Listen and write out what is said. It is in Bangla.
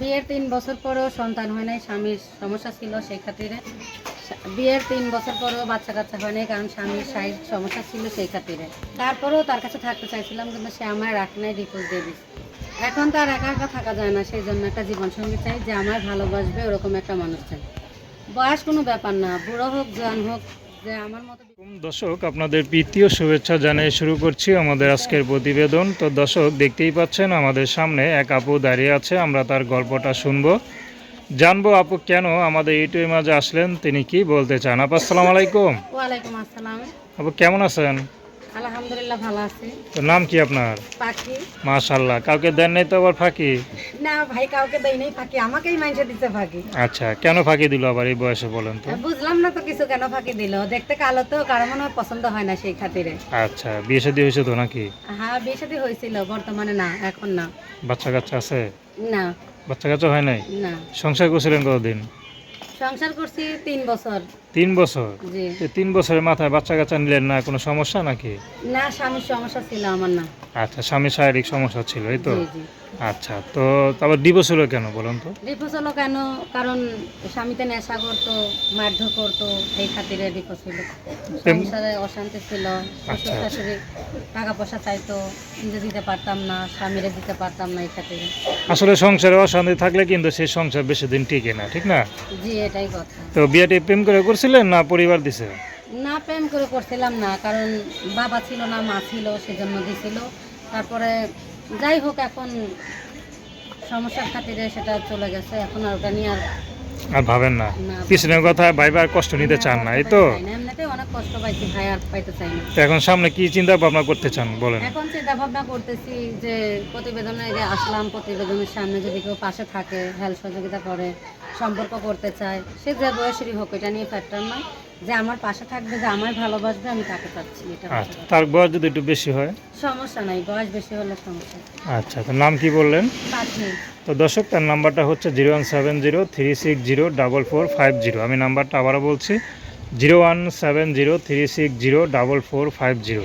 বিয়ের তিন বছর পরেও সন্তান হয় নাই, স্বামীর সমস্যা ছিল সেই খাতিরে বিয়ের তিন বছর পরেও বাচ্চা কাচ্চা হয় নাই, কারণ স্বামীর শারীরিক সমস্যা ছিল সেই খাতিরে তারপরেও তার কাছে থাকতে চাইছিলাম, কিন্তু সে আমার রাখ নাই ডিভোর্স দিয়ে দিচ্ছে এখন তার একা একা থাকা যায় না, সেই জন্য একটা জীবনসঙ্গী চাই যে আমার ভালোবাসবে, ওরকম একটা মানুষ চাই। বয়স কোনো ব্যাপার না, বুড়ো হোক, জোয়ান হোক যে আমার মতো দর্শক আপনাদের প্রীতীয় শুভেচ্ছা জানিয়ে শুরু করছি আমাদের আজকের প্রতিবেদন। তো দর্শক দেখতেই পাচ্ছেন আমাদের সামনে এক আপু দাঁড়িয়ে আছে আমরা তার গল্পটা শুনব। জানব আপু কেন আমাদের ইউটিউবের মাঝে আসলেন তিনি কি বলতে চান? আপু আসসালামু আলাইকুম। ওয়ালাইকুম আসসালাম। আপু কেমন আছেন? আলহামদুলিল্লাহ ভালো আছি। তো নাম কি আপনার? পাখি। মাশাল্লাহ কাউকে দেন নাই তো আবার ফাঁকি? না ভাই কাউকে দেই নাই ফাঁকি। আমাকেই মাইন্ডে দিতে ফাঁকি। আচ্ছা কেন ফাঁকি দিল আবার এই বয়সে বলেন তো? বুঝলাম না তো কিছু কেন ফাঁকি দিল? দেখতে কালো তো কারও মনে হয় পছন্দ হয় না সেই খাতিরে। আচ্ছা বিয়ে শাদী হয়েছে তো নাকি? হ্যাঁ বিয়ে সাথে হয়েছিল বর্তমানে না এখন না। বাচ্চা কাচ্চা আছে? না। বাচ্চা কাচ্চা হয় নাই? না। সংসার করছিলেন কতদিন? সংসার করছি তিন বছর। তিন বছর? জি। তিন বছরের মাথায় বাচ্চা কাচ্চা নিলেন না কোনো সমস্যা নাকি? না স্বামীর সমস্যা ছিল আমার না। আচ্ছা স্বামীর শারীরিক সমস্যা ছিল এই তো? জি জি। আচ্ছা তো তারপর ডিভোর্স হলো কেন বলুন তো? ডিভোর্স হলো কেন? কারণ স্বামীতে নেশা করতো মারধর করতো এই খাতিরে ডিভোর্স হলো। সংসারে অশান্তি ছিল শ্বশুর আচ্ছা। শাশুড়ি টাকা পয়সা চাইতো নিজে দিতে পারতাম না স্বামীরে দিতে পারতাম না এই খাতিরে। আসলে সংসারে অশান্তি থাকলে কিন্তু সেই সংসার বেশি দিন টিকে না ঠিক না? জি এটাই কথা। তো বিয়েটি প্রেম করে করছিলেন না পরিবার দিছে? না প্রেম করে করছিলাম না কারণ বাবা ছিল না মা ছিল সেজন্য দিছিল। তারপরে যাই হোক এখন সমস্যার খাতিরে সেটা চলে গেছে। এখন আর ওটা নিয়ে আর আর ভাবেন না। পিছনের কথা ভাইবার কষ্ট নিতে চান না এই তো? অনেক কষ্ট পাইছি ভাই আর পাইতে চাই না। এখন সামনে কি চিন্তা ভাবনা করতে চান বলেন। এখন চিন্তা ভাবনা করতেছি যে প্রতিবেদনে যে আসলাম প্রতিবেদনের সামনে যদি কেউ পাশে থাকে হেল্প সহযোগিতা করে সম্পর্ক করতে চায়। সে যে বয়সেরই হোক এটা নিয়ে ফ্যাক্টর নয় যে আমার পাশে থাকবে যে আমার ভালোবাসবে আমি তাকে চাচ্ছি এটা আচ্ছা তার বয়স যদি একটু বেশি হয়? সমস্যা নাই বয়স বেশি হলে সমস্যা। আচ্ছা তো নাম কি বললেন? পাখি তো দর্শক তার নাম্বারটা হচ্ছে zero one seven zero three six zero double four five zero. আমি নাম্বারটা আবারও বলছি zero one seven zero three six zero double four five zero.